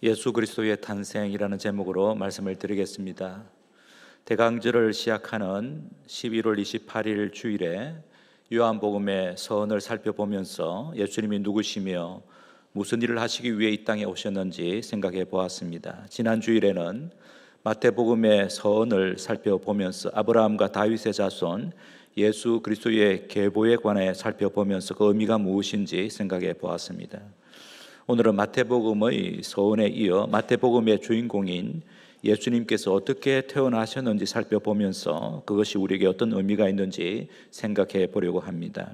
예수 그리스도의 탄생이라는 제목으로 말씀을 드리겠습니다. 대강절을 시작하는 11월 28일 주일에 요한복음의 서언을 살펴보면서 예수님이 누구시며 무슨 일을 하시기 위해 이 땅에 오셨는지 생각해 보았습니다. 지난 주일에는 마태복음의 서언을 살펴보면서 아브라함과 다윗의 자손 예수 그리스도의 계보에 관해 살펴보면서 그 의미가 무엇인지 생각해 보았습니다. 오늘은 마태복음의 서원에 이어 마태복음의 주인공인 예수님께서 어떻게 태어나셨는지 살펴보면서 그것이 우리에게 어떤 의미가 있는지 생각해 보려고 합니다.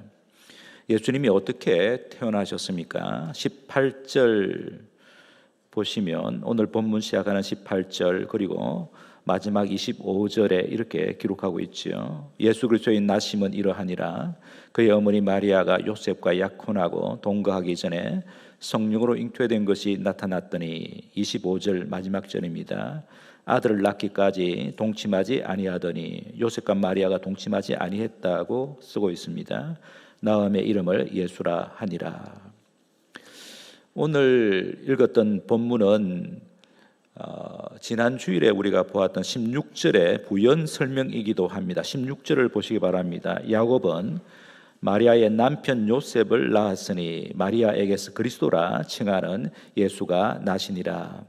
예수님이 어떻게 태어나셨습니까? 18절 보시면 오늘 본문 시작하는 18절 그리고 마지막 25절에 이렇게 기록하고 있지요. 예수 그리스도의 나심은 이러하니라 그의 어머니 마리아가 요셉과 약혼하고 동거하기 전에 성령으로 잉태된 것이 나타났더니 25절 마지막 절입니다. 아들을 낳기까지 동침하지 아니하더니 요셉과 마리아가 동침하지 아니했다고 쓰고 있습니다. 나음의 이름을 예수라 하니라. 오늘 읽었던 본문은 어, 지난 주일에 우리가 보았던 16절의 부연 설명이기도 합니다. 16절을 보시기 바랍니다. 야곱은 마리아의 남편 요셉을 낳았으니 마리아에게서 그리스도라 칭하는 예수가 나시니라.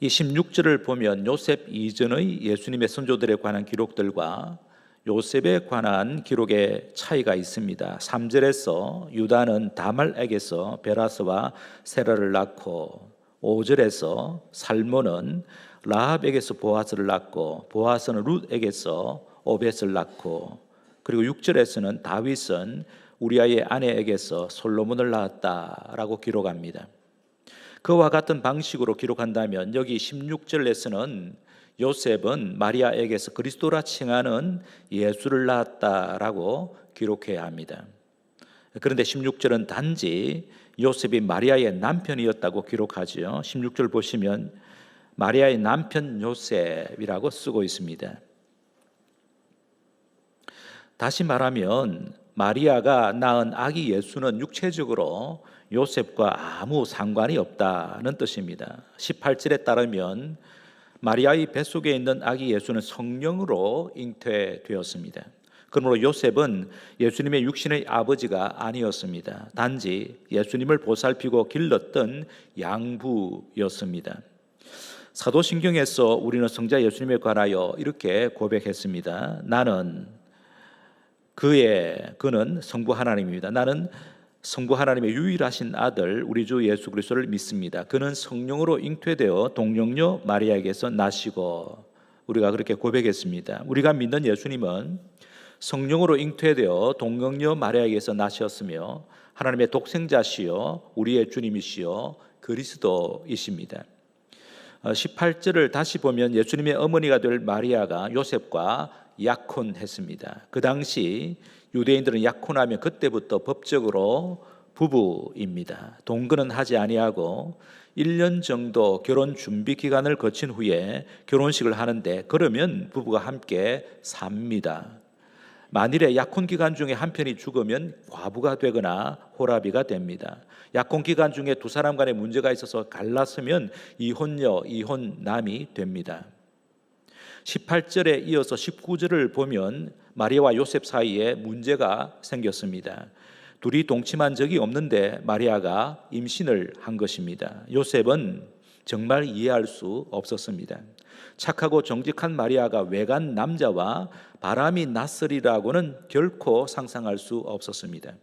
이 16절을 보면 요셉 이전의 예수님의 선조들에 관한 기록들과 요셉에 관한 기록의 차이가 있습니다. 3절에서 유다는 다말에게서 베라스와 세라를 낳고 5절에서 살모는 라합에게서 보아스를 낳고 보아스는 룻에게서 오벳을 낳고 그리고 6절에서는 다윗은 우리아의 아내에게서 솔로몬을 낳았다라고 기록합니다. 그와 같은 방식으로 기록한다면 여기 16절에서는 요셉은 마리아에게서 그리스도라 칭하는 예수를 낳았다라고 기록해야 합니다. 그런데 16절은 단지 요셉이 마리아의 남편이었다고 기록하지요. 16절 보시면 마리아의 남편 요셉이라고 쓰고 있습니다. 다시 말하면 마리아가 낳은 아기 예수는 육체적으로 요셉과 아무 상관이 없다는 뜻입니다. 18절에 따르면 마리아의 뱃속에 있는 아기 예수는 성령으로 잉태되었습니다. 그러므로 요셉은 예수님의 육신의 아버지가 아니었습니다. 단지 예수님을 보살피고 길렀던 양부였습니다. 사도신경에서 우리는 성자 예수님에 관하여 이렇게 고백했습니다. 나는 그의 그는 성부 하나님입니다. 나는 성부 하나님의 유일하신 아들 우리 주 예수 그리스도를 믿습니다. 그는 성령으로 잉태되어 동령녀 마리아에게서 나시고 우리가 그렇게 고백했습니다. 우리가 믿는 예수님은 성령으로 잉태되어 동령녀 마리아에게서 나셨으며 하나님의 독생자시요 우리의 주님이시요 그리스도이십니다. 18절을 다시 보면 예수님의 어머니가 될 마리아가 요셉과 약혼했습니다. 그 당시 유대인들은 약혼하면 그때부터 법적으로 부부입니다. 동거는 하지 아니하고 1년 정도 결혼 준비 기간을 거친 후에 결혼식을 하는데 그러면 부부가 함께 삽니다. 만일에 약혼 기간 중에 한 편이 죽으면 과부가 되거나 호라비가 됩니다. 약혼 기간 중에 두 사람 간에 문제가 있어서 갈랐으면 이혼녀, 이혼남이 됩니다. 18절에 이어서 19절을 보면 마리아와 요셉 사이에 문제가 생겼습니다. 둘이 동침한 적이 없는데 마리아가 임신을 한 것입니다. 요셉은 정말 이해할 수 없었습니다. 착하고 정직한 마리아가 외간 남자와 바람이 났으리라고는 결코 상상할 수 없었습니다.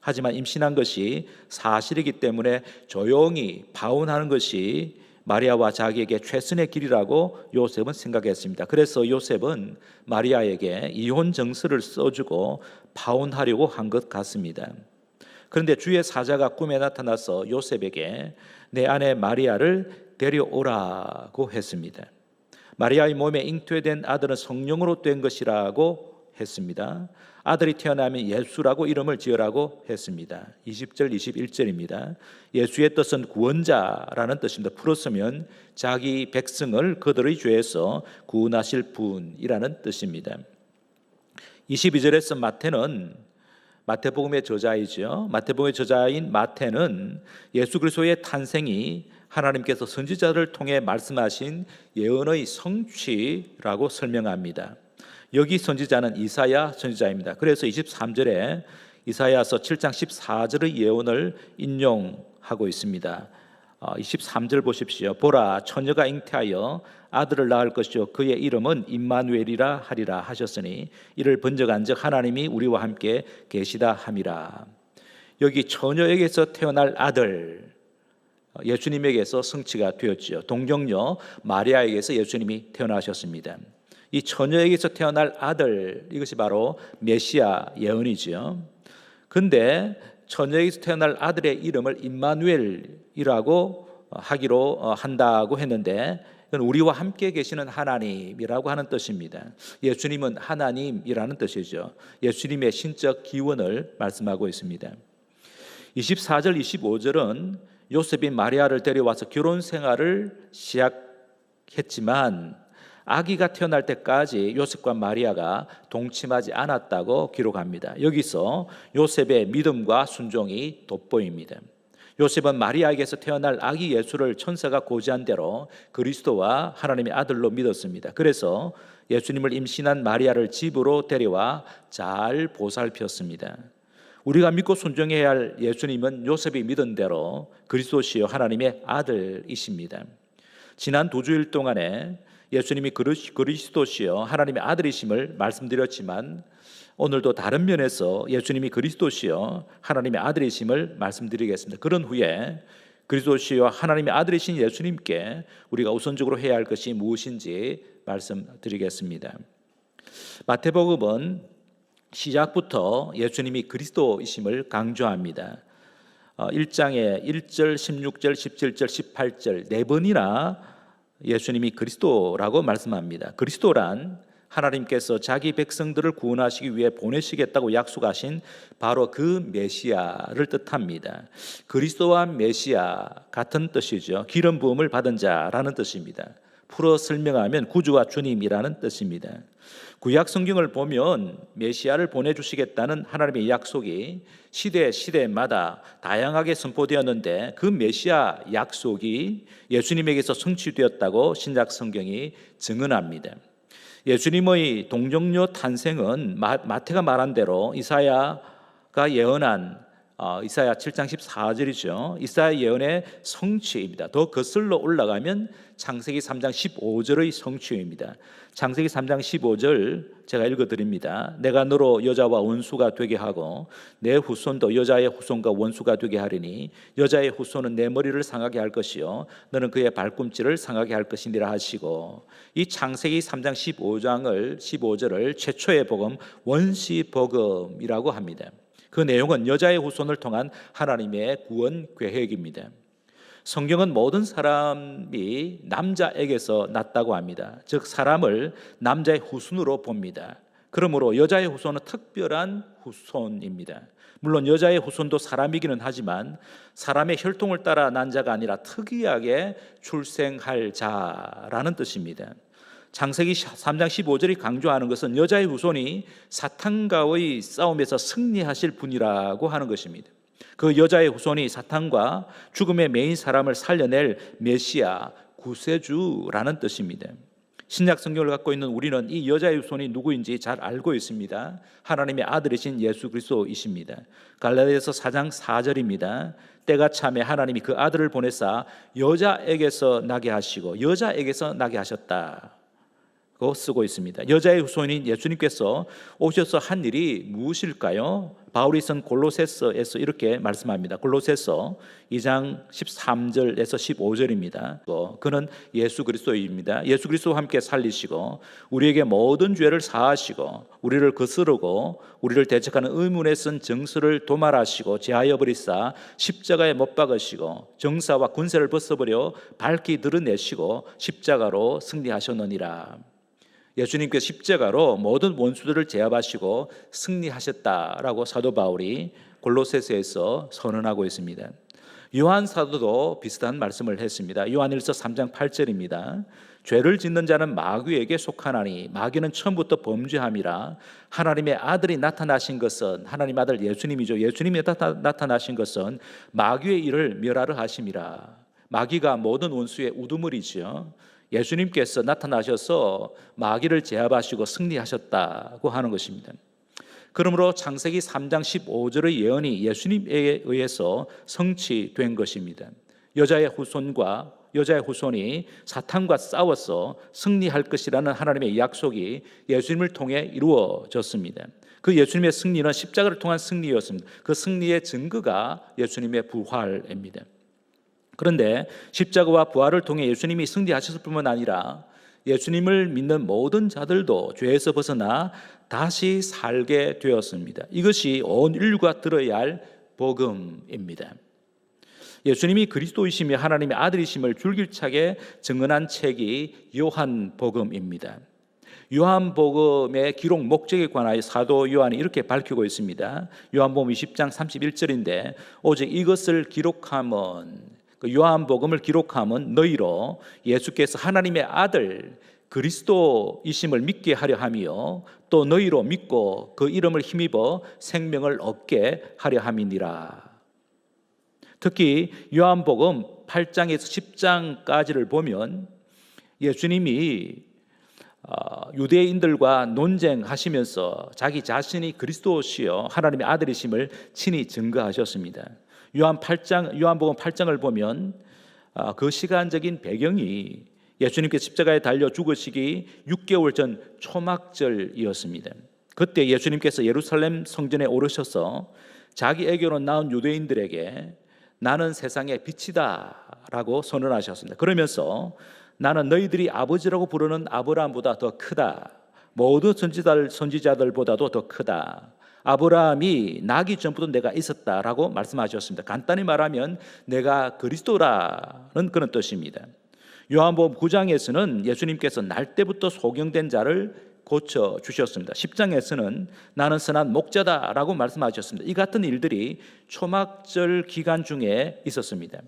하지만 임신한 것이 사실이기 때문에 조용히 파혼하는 것이 마리아와 자기에게 최선의 길이라고 요셉은 생각했습니다. 그래서 요셉은 마리아에게 이혼 정서를 써주고 파혼하려고 한 것 같습니다. 그런데 주의 사자가 꿈에 나타나서 요셉에게 내 아내 마리아를 데려오라고 했습니다. 마리아의 몸에 잉태된 아들은 성령으로 된 것이라고 했습니다. 아들이 태어나면 예수라고 이름을 지으라고 했습니다. 20절 21절입니다. 예수의 뜻은 구원자라는 뜻입니다. 풀었으면 자기 백성을 그들의 죄에서 구원하실 분이라는 뜻입니다. 22절에서 마태는 마태복음의 저자이죠. 마태복음의 저자인 마태는 예수 그리스도의 탄생이 하나님께서 선지자를 통해 말씀하신 예언의 성취라고 설명합니다. 여기 선지자는 이사야 선지자입니다. 그래서 23절에 이사야서 7장 14절의 예언을 인용하고 있습니다. 어, 23절 보십시오. 보라 처녀가 잉태하여 아들을 낳을 것이요 그의 이름은 임마누엘이라 하리라 하셨으니 이를 번적한즉 하나님이 우리와 함께 계시다 함이라. 여기 처녀에게서 태어날 아들 예수님에게서 성취가 되었지요. 동정녀 마리아에게서 예수님이 태어나셨습니다. 이 처녀에게서 태어날 아들 이것이 바로 메시아 예언이지요. 근데 처녀에게서 태어날 아들의 이름을 임마누엘이라고 하기로 한다고 했는데 이건 우리와 함께 계시는 하나님이라고 하는 뜻입니다. 예수님은 하나님이라는 뜻이죠. 예수님의 신적 기원을 말씀하고 있습니다. 24절 25절은 요셉이 마리아를 데려와서 결혼 생활을 시작했지만 아기가 태어날 때까지 요셉과 마리아가 동침하지 않았다고 기록합니다. 여기서 요셉의 믿음과 순종이 돋보입니다. 요셉은 마리아에게서 태어날 아기 예수를 천사가 고지한 대로 그리스도와 하나님의 아들로 믿었습니다. 그래서 예수님을 임신한 마리아를 집으로 데려와 잘 보살폈습니다. 우리가 믿고 순종해야 할 예수님은 요셉이 믿은 대로 그리스도시요 하나님의 아들이십니다. 지난 두 주일 동안에 예수님이 그리스도시요 하나님의 아들이심을 말씀드렸지만 오늘도 다른 면에서 예수님이 그리스도시요 하나님의 아들이심을 말씀드리겠습니다. 그런 후에 그리스도시요 하나님의 아들이신 예수님께 우리가 우선적으로 해야 할 것이 무엇인지 말씀드리겠습니다. 마태복음은 시작부터 예수님이 그리스도이심을 강조합니다. 1장에 1절, 16절, 17절, 18절 네 번이나 예수님이 그리스도라고 말씀합니다. 그리스도란 하나님께서 자기 백성들을 구원하시기 위해 보내시겠다고 약속하신 바로 그 메시아를 뜻합니다. 그리스도와 메시아 같은 뜻이죠. 기름 부음을 받은 자라는 뜻입니다. 풀어 설명하면 구주와 주님이라는 뜻입니다. 구약 성경을 보면 메시아를 보내 주시겠다는 하나님의 약속이 시대 시대마다 다양하게 선포되었는데 그 메시아 약속이 예수님에게서 성취되었다고 신약 성경이 증언합니다. 예수님의 동정녀 탄생은 마태가 말한 대로 이사야가 예언한 어, 이사야 7장 14절이죠. 이사야 예언의 성취입니다. 더 거슬러 올라가면 창세기 3장 15절의 성취입니다. 창세기 3장 15절 제가 읽어 드립니다. 내가 너로 여자와 원수가 되게 하고 내 후손도 여자의 후손과 원수가 되게 하리니 여자의 후손은 내 머리를 상하게 할 것이요 너는 그의 발꿈치를 상하게 할 것이니라 하시고 이 창세기 3장 15장을 15절을 최초의 복음 원시 복음이라고 합니다. 그 내용은 여자의 후손을 통한 하나님의 구원 계획입니다. 성경은 모든 사람이 남자에게서 났다고 합니다. 즉 사람을 남자의 후손으로 봅니다. 그러므로 여자의 후손은 특별한 후손입니다. 물론 여자의 후손도 사람이기는 하지만 사람의 혈통을 따라 난 자가 아니라 특이하게 출생할 자라는 뜻입니다. 장세기 3장 15절이 강조하는 것은 여자의 후손이 사탄과의 싸움에서 승리하실 분이라고 하는 것입니다. 그 여자의 후손이 사탄과 죽음의 메인 사람을 살려낼 메시아 구세주라는 뜻입니다. 신약 성경을 갖고 있는 우리는 이 여자의 후손이 누구인지 잘 알고 있습니다. 하나님의 아들이신 예수 그리스도이십니다. 갈라디아서 4장 4절입니다. 때가 참에 하나님이 그 아들을 보내사 여자에게서 나게 하시고 여자에게서 나게 하셨다. 쓰고 있습니다. 여자의 후손인 예수님께서 오셔서 한 일이 무엇일까요? 바울이 쓴 골로새서에서 이렇게 말씀합니다. 골로새서 2장 13절에서 15절입니다. 그는 예수 그리스도입니다. 예수 그리스도와 함께 살리시고 우리에게 모든 죄를 사하시고 우리를 거스르고 우리를 대적하는 의문에 쓴 정서를 도말하시고 제하여 버리사 십자가에 못 박으시고 정사와 군세를 벗어버려 밝히 드러내시고 십자가로 승리하셨느니라. 예수님께서 십자가로 모든 원수들을 제압하시고 승리하셨다라고 사도 바울이 골로새서에서 선언하고 있습니다. 요한 사도도 비슷한 말씀을 했습니다. 요한일서 3장 8절입니다. 죄를 짓는 자는 마귀에게 속하나니 마귀는 처음부터 범죄함이라 하나님의 아들이 나타나신 것은 하나님 아들 예수님이죠. 예수님이 나타 나신 것은 마귀의 일을 멸하려 하심이라. 마귀가 모든 원수의 우두머리지요. 예수님께서 나타나셔서 마귀를 제압하시고 승리하셨다고 하는 것입니다. 그러므로 창세기 3장 15절의 예언이 예수님에 의해서 성취된 것입니다. 여자의 후손과 여자의 후손이 사탄과 싸워서 승리할 것이라는 하나님의 약속이 예수님을 통해 이루어졌습니다. 그 예수님의 승리는 십자가를 통한 승리였습니다. 그 승리의 증거가 예수님의 부활입니다. 그런데 십자가와 부활을 통해 예수님이 승리하셨을 뿐만 아니라 예수님을 믿는 모든 자들도 죄에서 벗어나 다시 살게 되었습니다. 이것이 온 인류가 들어야 할 복음입니다. 예수님이 그리스도이심이 하나님의 아들이심을 줄기차게 증언한 책이 요한복음입니다. 요한복음의 기록 목적에 관하여 사도 요한이 이렇게 밝히고 있습니다. 요한복음 20장 31절인데 오직 이것을 기록함은 그 요한복음을 기록함은 너희로 예수께서 하나님의 아들 그리스도이심을 믿게 하려 함이요 또 너희로 믿고 그 이름을 힘입어 생명을 얻게 하려 함이니라. 특히 요한복음 8장에서 10장까지를 보면 예수님이 어, 유대인들과 논쟁하시면서 자기 자신이 그리스도시요 하나님의 아들이심을 친히 증거하셨습니다. 요한 8장 요한복음 8장을 보면 어, 그 시간적인 배경이 예수님께서 십자가에 달려 죽으시기 6개월 전 초막절이었습니다. 그때 예수님께서 예루살렘 성전에 오르셔서 자기에게로 나온 유대인들에게 나는 세상의 빛이다라고 선언하셨습니다. 그러면서 나는 너희들이 아버지라고 부르는 아브라함보다 더 크다. 모든 선지자들 선지자들보다도 더 크다. 아브라함이 나기 전부터 내가 있었다라고 말씀하셨습니다. 간단히 말하면 내가 그리스도라는 그런 뜻입니다. 요한복음 9장에서는 예수님께서 날 때부터 소경된 자를 고쳐 주셨습니다. 10장에서는 나는 선한 목자다라고 말씀하셨습니다. 이 같은 일들이 초막절 기간 중에 있었습니다.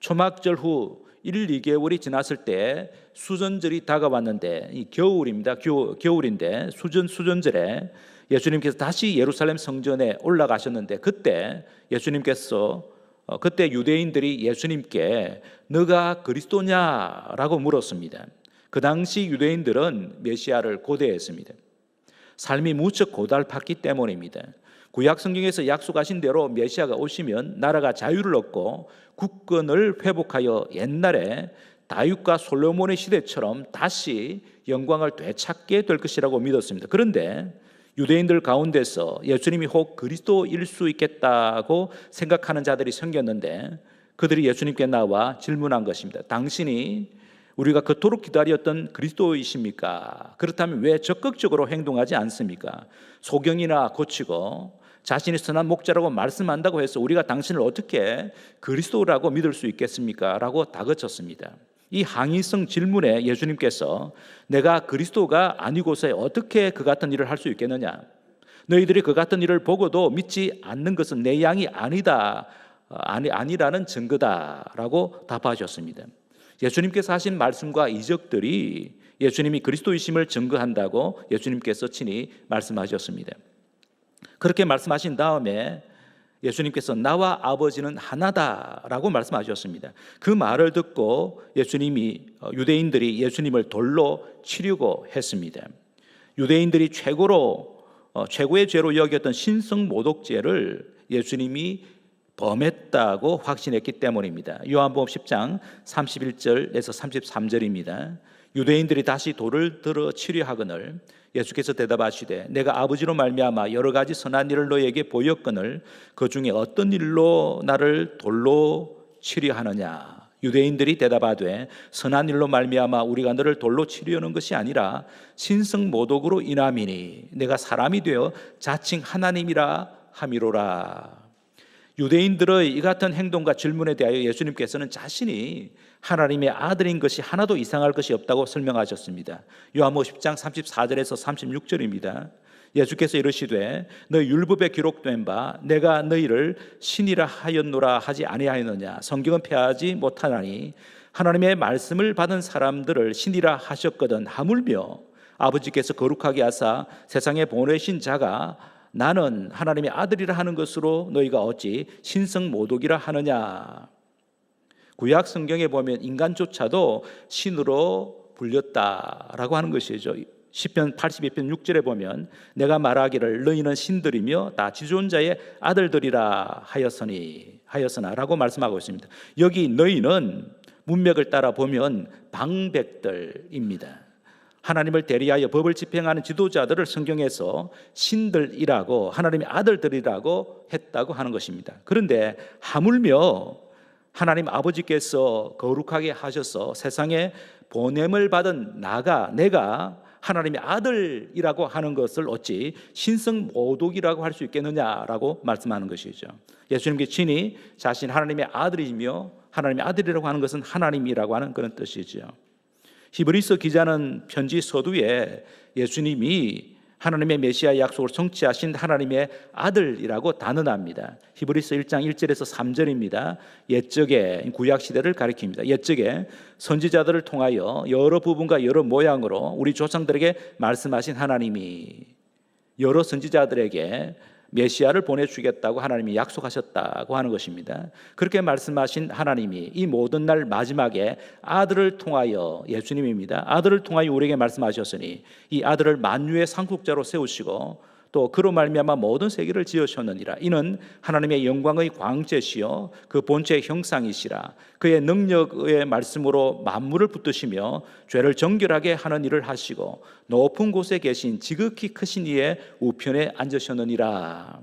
초막절 후 1, 2개월이 지났을 때 수전절이 다가왔는데 이 겨울입니다. 겨, 겨울인데 수전 수전절에 예수님께서 다시 예루살렘 성전에 올라가셨는데 그때 예수님께서 어, 그때 유대인들이 예수님께 너가 그리스도냐라고 물었습니다. 그 당시 유대인들은 메시아를 고대했습니다. 삶이 무척 고달팠기 때문입니다. 구약 성경에서 약속하신 대로 메시아가 오시면 나라가 자유를 얻고 국권을 회복하여 옛날에 다윗과 솔로몬의 시대처럼 다시 영광을 되찾게 될 것이라고 믿었습니다. 그런데 유대인들 가운데서 예수님이 혹 그리스도일 수 있겠다고 생각하는 자들이 생겼는데 그들이 예수님께 나와 질문한 것입니다. 당신이 우리가 그토록 기다렸던 그리스도이십니까? 그렇다면 왜 적극적으로 행동하지 않습니까? 소경이나 고치고 자신이 선한 목자라고 말씀한다고 해서 우리가 당신을 어떻게 그리스도라고 믿을 수 있겠습니까? 라고 다그쳤습니다. 이 항의성 질문에 예수님께서 내가 그리스도가 아니고서 어떻게 그 같은 일을 할 수 있겠느냐? 너희들이 그 같은 일을 보고도 믿지 않는 것은 내 양이 아니다. 아니 아니라는 증거다라고 답하셨습니다. 예수님께서 하신 말씀과 이적들이 예수님이 그리스도이심을 증거한다고 예수님께서 친히 말씀하셨습니다. 그렇게 말씀하신 다음에 예수님께서 나와 아버지는 하나다라고 말씀하셨습니다. 그 말을 듣고 예수님이 어, 유대인들이 예수님을 돌로 치려고 했습니다. 유대인들이 최고로 어, 최고의 죄로 여겼던 신성 모독죄를 예수님이 범했다고 확신했기 때문입니다. 요한복음 10장 31절에서 33절입니다. 유대인들이 다시 돌을 들어 치려 하거늘 예수께서 대답하시되 내가 아버지로 말미암아 여러 가지 선한 일을 너에게 보였거늘 그 중에 어떤 일로 나를 돌로 치려 하느냐 유대인들이 대답하되 선한 일로 말미암아 우리가 너를 돌로 치려는 것이 아니라 신성 모독으로 인함이니 내가 사람이 되어 자칭 하나님이라 함이로라 유대인들의 이 같은 행동과 질문에 대하여 예수님께서는 자신이 하나님의 아들인 것이 하나도 이상할 것이 없다고 설명하셨습니다. 요한복음 10장 34절에서 36절입니다. 예수께서 이르시되 너 율법에 기록된 바 내가 너희를 신이라 하였노라 하지 아니하였느냐 성경은 폐하지 못하나니 하나님의 말씀을 받은 사람들을 신이라 하셨거든 하물며 아버지께서 거룩하게 하사 세상에 보내신 자가 나는 하나님의 아들이라 하는 것으로 너희가 어찌 신성 모독이라 하느냐 구약 성경에 보면 인간조차도 신으로 불렸다라고 하는 것이죠. 10편 82편 6절에 보면 내가 말하기를 너희는 신들이며 다 지존자의 아들들이라 하였으니 하였으나라고 말씀하고 있습니다. 여기 너희는 문맥을 따라 보면 방백들입니다. 하나님을 대리하여 법을 집행하는 지도자들을 성경에서 신들이라고 하나님의 아들들이라고 했다고 하는 것입니다. 그런데 하물며 하나님 아버지께서 거룩하게 하셔서 세상에 보냄을 받은 나가 내가 하나님의 아들이라고 하는 것을 어찌 신성 모독이라고 할 수 있겠느냐라고 말씀하는 것이죠. 예수님께 친히 자신 하나님의 아들이며 하나님의 아들이라고 하는 것은 하나님이라고 하는 그런 뜻이죠. 히브리서 기자는 편지 서두에 예수님이 하나님의 메시아 약속을 성취하신 하나님의 아들이라고 단언합니다. 히브리서 1장 1절에서 3절입니다. 옛적에 구약 시대를 가리킵니다. 옛적에 선지자들을 통하여 여러 부분과 여러 모양으로 우리 조상들에게 말씀하신 하나님이 여러 선지자들에게 메시아를 보내주겠다고 하나님이 약속하셨다고 하는 것입니다. 그렇게 말씀하신 하나님이 이 모든 날 마지막에 아들을 통하여 예수님입니다. 아들을 통하여 우리에게 말씀하셨으니 이 아들을 만유의 상속자로 세우시고 또 그로 말미암아 모든 세계를 지으셨느니라. 이는 하나님의 영광의 광채시요 그 본체의 형상이시라. 그의 능력의 말씀으로 만물을 붙드시며 죄를 정결하게 하는 일을 하시고 높은 곳에 계신 지극히 크신 이의 우편에 앉으셨느니라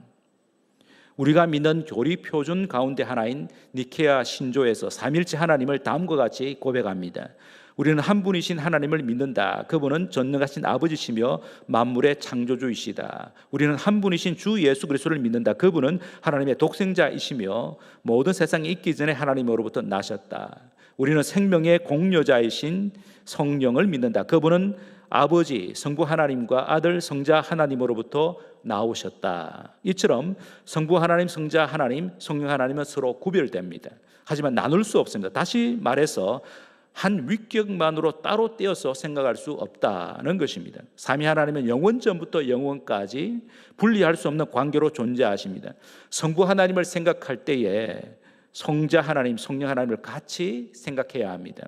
우리가 믿는 교리 표준 가운데 하나인 니케아 신조에서 삼일체 하나님을 다음과 같이 고백합니다. 우리는 한 분이신 하나님을 믿는다. 그분은 전능하신 아버지시며 만물의 창조주이시다. 우리는 한 분이신 주 예수 그리스도를 믿는다. 그분은 하나님의 독생자이시며 모든 세상이 있기 전에 하나님으로부터 나셨다. 우리는 생명의 공여자이신 성령을 믿는다. 그분은 아버지 성부 하나님과 아들 성자 하나님으로부터 나오셨다. 이처럼 성부 하나님, 성자 하나님, 성령 하나님은 서로 구별됩니다. 하지만 나눌 수 없습니다. 다시 말해서 한 위격만으로 따로 떼어서 생각할 수 없다는 것입니다. 삼위 하나님은 영원 전부터 영원까지 분리할 수 없는 관계로 존재하십니다. 성부 하나님을 생각할 때에 성자 하나님, 성령 하나님을 같이 생각해야 합니다.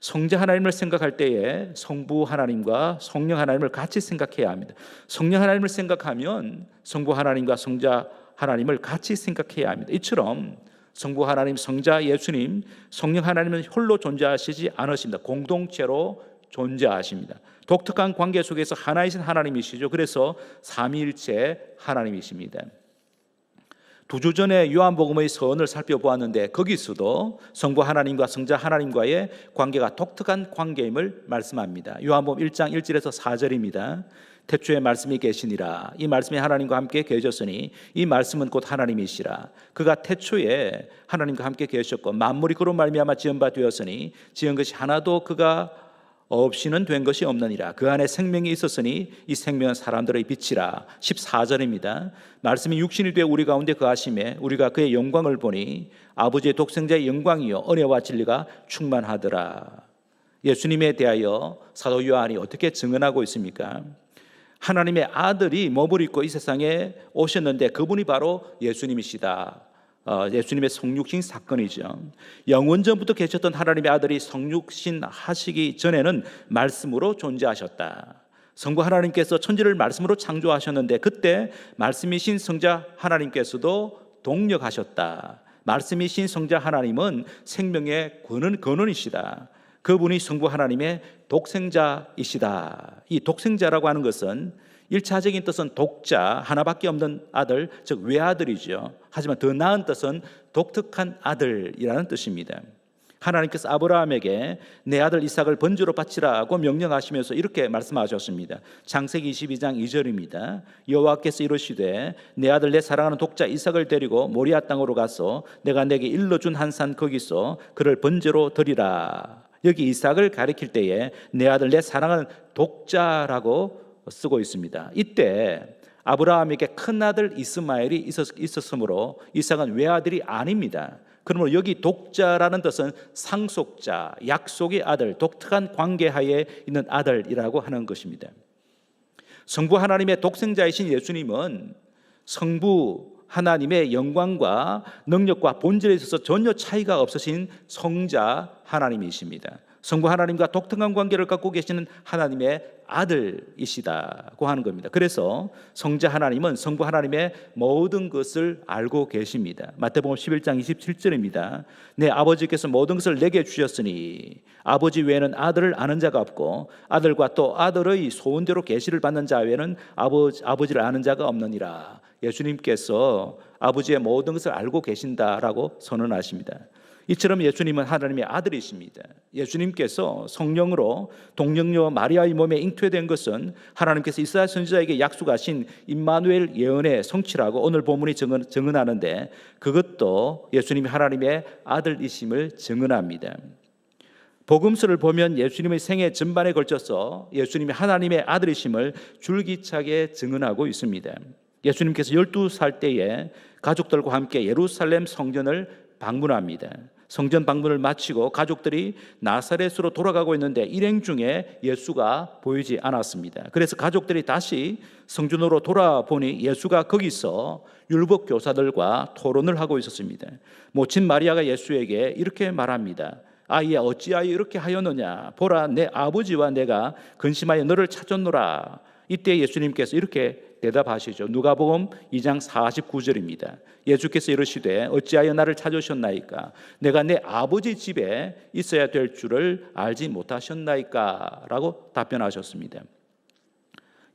성자 하나님을 생각할 때에 성부 하나님과 성령 하나님을 같이 생각해야 합니다. 성령 하나님을 생각하면 성부 하나님과 성자 하나님을 같이 생각해야 합니다. 이처럼 성부 하나님, 성자 예수님, 성령 하나님은 홀로 존재하시지 않으십니다. 공동체로 존재하십니다. 독특한 관계 속에서 하나이신 하나님이시죠. 그래서 삼위일체 하나님이십니다. 두 주 전에 요한복음의 서원을 살펴보았는데 거기서도 성부 하나님과 성자 하나님과의 관계가 독특한 관계임을 말씀합니다. 요한복음 1장 1절에서 4절입니다. 태초에 말씀이 계시니라 이 말씀이 하나님과 함께 계셨으니 이 말씀은 곧 하나님이시라 그가 태초에 하나님과 함께 계셨고 만물이 그로 말미암아 지은 바 되었으니 지은 것이 하나도 그가 없이는 된 것이 없느니라. 그 안에 생명이 있었으니 이 생명은 사람들의 빛이라. 14절입니다. 말씀이 육신이 되어 우리 가운데 거하심에 우리가 그의 영광을 보니 아버지의 독생자의 영광이요. 은혜와 진리가 충만하더라. 예수님에 대하여 사도 요한이 어떻게 증언하고 있습니까? 하나님의 아들이 입고 이 세상에 오셨는데 그분이 바로 예수님이시다. 어, 예수님의 성육신 사건이죠. 영원 전부터 계셨던 하나님의 아들이 성육신 하시기 전에는 말씀으로 존재하셨다. 성부 하나님께서 천지를 말씀으로 창조하셨는데 그때 말씀이신 성자 하나님께서도 동력하셨다. 말씀이신 성자 하나님은 생명의 근원, 근원이시다. 그분이 성부 하나님의 독생자이시다. 이 독생자라고 하는 것은 일차적인 뜻은 독자, 하나밖에 없는 아들, 즉 외아들이죠. 하지만 더 나은 뜻은 독특한 아들이라는 뜻입니다. 하나님께서 아브라함에게 내 아들 이삭을 번주로 바치라고 명령하시면서 이렇게 말씀하셨습니다. 창세기 22장 2절입니다. 여호와께서 이르시되 내 아들 내 사랑하는 독자 이삭을 데리고 모리아 땅으로 가서 내가 내게 일러 준 한 산 거기서 그를 번제로 드리라. 여기 이삭을 가리킬 때에 내 아들 내 사랑하는 독자라고 쓰고 있습니다. 이때 아브라함에게 큰 아들 이스마엘이 있었, 있었 으므로 이삭은 외아들이 아닙니다. 그러므로 여기 독자라는 뜻은 상속자, 약속의 아들, 독특한 관계하에 있는 아들이라고 하는 것입니다. 성부 하나님의 독생자이신 예수님은 성부 하나님의 영광과 능력과 본질에 있어서 전혀 차이가 없으신 성자 하나님이십니다. 성부 하나님과 독특한 관계를 갖고 계시는 하나님의 아들이시다고 하는 겁니다. 그래서 성자 하나님은 성부 하나님의 모든 것을 알고 계십니다. 마태복음 11장 27절입니다. 내 아버지께서 모든 것을 내게 주셨으니 아버지 외에는 아들을 아는 자가 없고 아들과 또 아들의 소원대로 계시를 받는 자 외에는 아버지, 아버지를 아는 자가 없느니라. 예수님께서 아버지의 모든 것을 알고 계신다라고 선언하십니다. 이처럼 예수님은 하나님의 아들이십니다. 예수님께서 성령으로 동령녀 마리아의 몸에 잉태된 것은 하나님께서 이스라엘 선지자에게 약속하신 임마누엘 예언의 성취라고 오늘 본문이 증언, 증언하는데 그것도 예수님이 하나님의 아들이심을 증언합니다. 복음서를 보면 예수님의 생애 전반에 걸쳐서 예수님이 하나님의 아들이심을 줄기차게 증언하고 있습니다. 예수님께서 12살 때에 가족들과 함께 예루살렘 성전을 방문합니다. 성전 방문을 마치고 가족들이 나사렛으로 돌아가고 있는데 일행 중에 예수가 보이지 않았습니다. 그래서 가족들이 다시 성전으로 돌아보니 예수가 거기서 율법 교사들과 토론을 하고 있었습니다. 모친 마리아가 예수에게 이렇게 말합니다. 아이야 어찌하여 이렇게 하였느냐 보라 내 아버지와 내가 근심하여 너를 찾았노라 이때 예수님께서 이렇게 대답하시죠. 누가복음 2장 49절입니다. 예수께서 이르시되 어찌하여 나를 찾으셨나이까? 내가 내 아버지 집에 있어야 될 줄을 알지 못하셨나이까?라고 답변하셨습니다.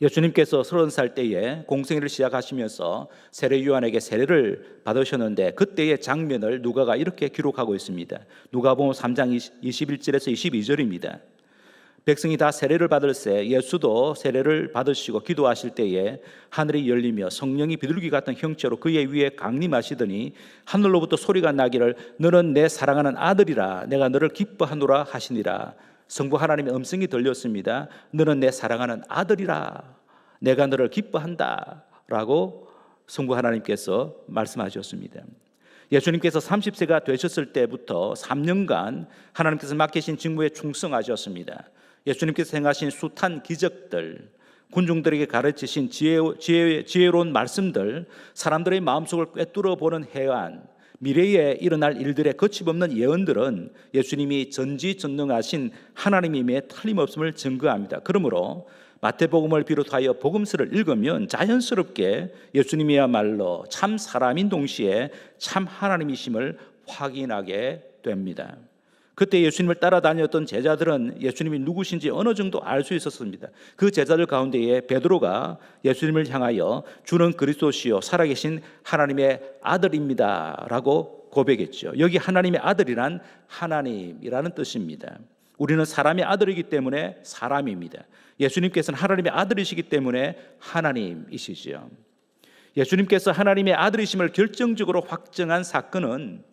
예수님께서 서른 살 때에 공생애를 시작하시면서 세례 요한에게 세례를 받으셨는데 그때의 장면을 누가가 이렇게 기록하고 있습니다. 누가복음 3장 21절에서 22절입니다. 백성이 다 세례를 받을새 예수도 세례를 받으시고 기도하실 때에 하늘이 열리며 성령이 비둘기 같은 형체로 그의 위에 강림하시더니 하늘로부터 소리가 나기를 너는 내 사랑하는 아들이라 내가 너를 기뻐하노라 하시니라 성부 하나님의 음성이 들렸습니다. 너는 내 사랑하는 아들이라 내가 너를 기뻐한다 라고 성부 하나님께서 말씀하셨습니다. 예수님께서 30세가 되셨을 때부터 3년간 하나님께서 맡기신 직무에 충성하셨습니다. 예수님께서 행하신 숱한 기적들, 군중들에게 가르치신 지혜, 지혜, 지혜로운 말씀들, 사람들의 마음속을 꿰뚫어 보는 해안, 미래에 일어날 일들의 거침없는 예언들은 예수님이 전지전능하신 하나님임의 틀림없음을 증거합니다. 그러므로 마태복음을 비롯하여 복음서를 읽으면 자연스럽게 예수님이야말로 참 사람인 동시에 참 하나님이심을 확인하게 됩니다. 그때 예수님을 따라다녔던 제자들은 예수님이 누구신지 어느 정도 알 수 있었습니다. 그 제자들 가운데에 베드로가 예수님을 향하여 주는 그리스도시요 살아계신 하나님의 아들입니다라고 고백했죠. 여기 하나님의 아들이란 하나님이라는 뜻입니다. 우리는 사람의 아들이기 때문에 사람입니다. 예수님께서는 하나님의 아들이시기 때문에 하나님이시죠. 예수님께서 하나님의 아들이심을 결정적으로 확정한 사건은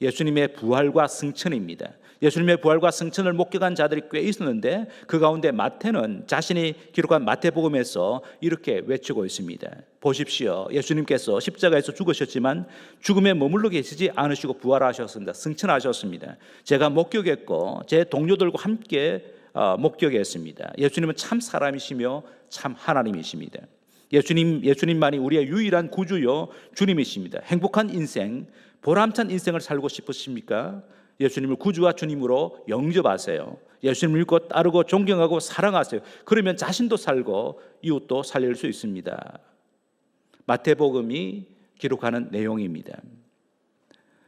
예수님의 부활과 승천입니다. 예수님의 부활과 승천을 목격한 자들이 꽤 있었는데 그 가운데 마태는 자신이 기록한 마태복음에서 이렇게 외치고 있습니다. 보십시오. 예수님께서 십자가에서 죽으셨지만 죽음에 머물러 계시지 않으시고 부활하셨습니다. 승천하셨습니다. 제가 목격했고 제 동료들과 함께 어, 목격했습니다. 예수님은 참 사람이시며 참 하나님이십니다. 예수님 예수님만이 우리의 유일한 구주요 주님이십니다. 행복한 인생, 보람찬 인생을 살고 싶으십니까? 예수님을 구주와 주님으로 영접하세요. 예수님을 믿고 따르고 존경하고 사랑하세요. 그러면 자신도 살고 이웃도 살릴 수 있습니다. 마태복음이 기록하는 내용입니다.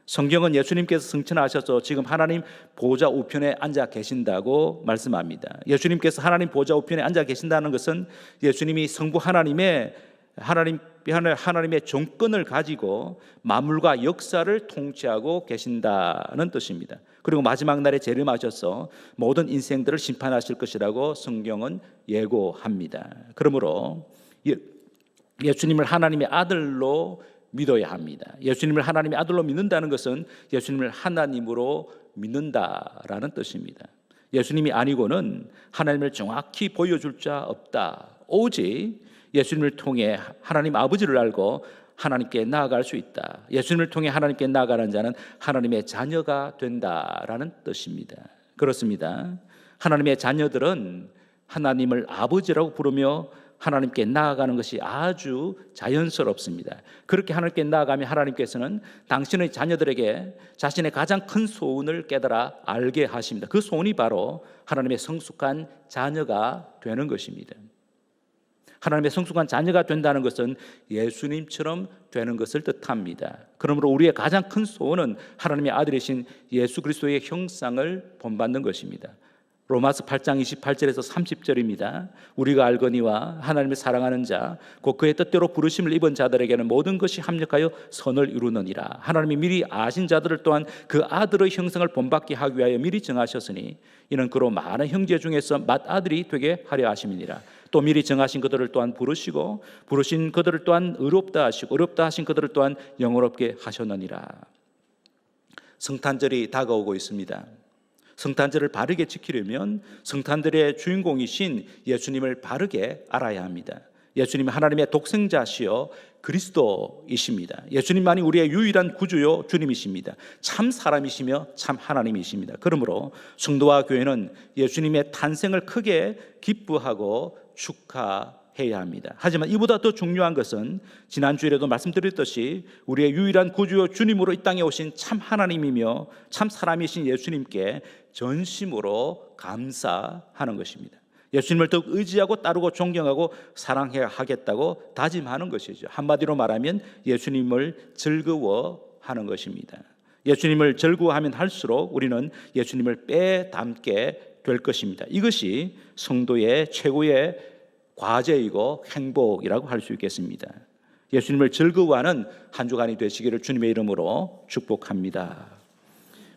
성경은 예수님께서 승천하셔서 지금 하나님 보좌 우편에 앉아 계신다고 말씀합니다. 예수님께서 하나님 보좌 우편에 앉아 계신다는 것은 예수님이 성부 하나님의 하나님 하나님의 정권을 가지고 만물과 역사를 통치하고 계신다는 뜻입니다. 그리고 마지막 날에 재림하셔서 모든 인생들을 심판하실 것이라고 성경은 예고합니다. 그러므로 예, 예수님을 하나님의 아들로 믿어야 합니다. 예수님을 하나님의 아들로 믿는다는 것은 예수님을 하나님으로 믿는다라는 뜻입니다. 예수님이 아니고는 하나님을 정확히 보여줄 자 없다. 오직 예수님을 통해 하나님 아버지를 알고 하나님께 나아갈 수 있다. 예수님을 통해 하나님께 나아가는 자는 하나님의 자녀가 된다라는 뜻입니다. 그렇습니다. 하나님의 자녀들은 하나님을 아버지라고 부르며 하나님께 나아가는 것이 아주 자연스럽습니다. 그렇게 하나님께 나아가면 하나님께서는 당신의 자녀들에게 자신의 가장 큰 소원을 깨달아 알게 하십니다. 그 소원이 바로 하나님의 성숙한 자녀가 되는 것입니다. 하나님의 성숙한 자녀가 된다는 것은 예수님처럼 되는 것을 뜻합니다. 그러므로 우리의 가장 큰 소원은 하나님의 아들이신 예수 그리스도의 형상을 본받는 것입니다. 로마서 8장 28절에서 30절입니다. 우리가 알거니와 하나님을 사랑하는 자, 곧 그의 뜻대로 부르심을 입은 자들에게는 모든 것이 합력하여 선을 이루느니라. 하나님이 미리 아신 자들을 또한 그 아들의 형상을 본받게 하기 위하여 미리 정하셨으니 이는 그로 많은 형제 중에서 맏아들이 되게 하려 하심이니라. 또 미리 정하신 그들을 또한 부르시고 부르신 그들을 또한 의롭다 하시고 의롭다 하신 그들을 또한 영원롭게 하셨느니라. 성탄절이 다가오고 있습니다. 성탄절을 바르게 지키려면 성탄절의 주인공이신 예수님을 바르게 알아야 합니다. 예수님은 하나님의 독생자시요 그리스도이십니다. 예수님만이 우리의 유일한 구주요 주님이십니다. 참 사람이시며 참 하나님이십니다. 그러므로 성도와 교회는 예수님의 탄생을 크게 기뻐하고 축하해야 합니다. 하지만 이보다 더 중요한 것은 지난 주일에도 말씀드렸듯이 우리의 유일한 구주요 주님으로 이 땅에 오신 참 하나님이며 참 사람이신 예수님께 전심으로 감사하는 것입니다. 예수님을 더욱 의지하고 따르고 존경하고 사랑해야 하겠다고 다짐하는 것이죠. 한마디로 말하면 예수님을 즐거워하는 것입니다. 예수님을 즐거워하면 할수록 우리는 예수님을 빼닮게 될 것입니다. 이것이 성도의 최고의 과제이고 행복이라고 할 수 있겠습니다. 예수님을 즐거워하는 한 주간이 되시기를 주님의 이름으로 축복합니다.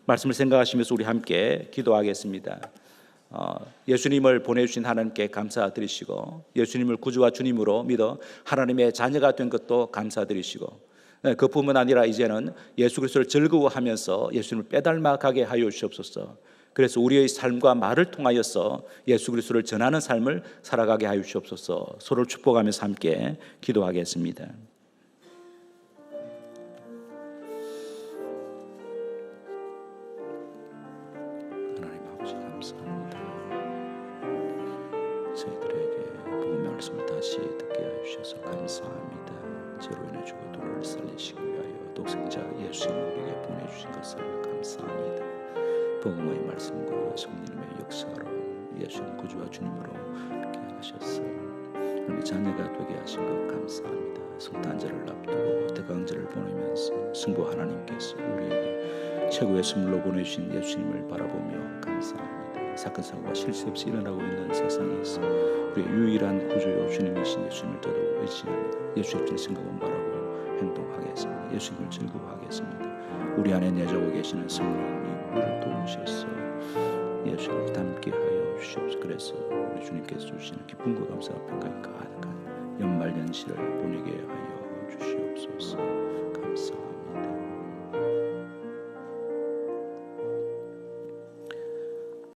말씀을 생각하시면서 우리 함께 기도하겠습니다. 어, 예수님을 보내주신 하나님께 감사드리시고 예수님을 구주와 주님으로 믿어 하나님의 자녀가 된 것도 감사드리시고 네, 그뿐만 아니라 이제는 예수 그리스도를 즐거워하면서 예수님을 빼닮아가게 하여 주옵소서. 그래서 우리의 삶과 말을 통하여서 예수 그리스도를 전하는 삶을 살아가게 하여 주옵소서. 서로 축복하면서 함께 기도하겠습니다. 다시 듣게 하여 주셔서 감사합니다. 저로 인해 죽어 도 를 살리시기 위하여 독생자 예수님을 우리에게 보내주신 것을 감사합니다. 복음의 말씀과 성령님의 역사로 예수님 구주와 주님으로 이렇게 하셨어요. 우리 자녀가 되게 하신 것 감사합니다. 성탄절을 앞두고 대강절을 보내면서 승부 하나님께서 우리에게 최고의 선물로 보내주신 예수님을 바라보며 감사합니다. 사건 사고가 실수 없이 일어나고 있는 세상에서 우리의 유일한 구주요 주님이신 예수님을 더더욱 의지합니다. 예수 없는 생각은 말하고 행동하겠습니다. 예수님을 즐거워하겠습니다. 우리 안에 내주고 계시는 성령님이 우리를 도우셔서 예수를 닮게 하여 주시옵소서. 그래서 우리 주님께서 주시는 기쁨과 감사와 평강이 가득한 연말 연시를 보내게 하여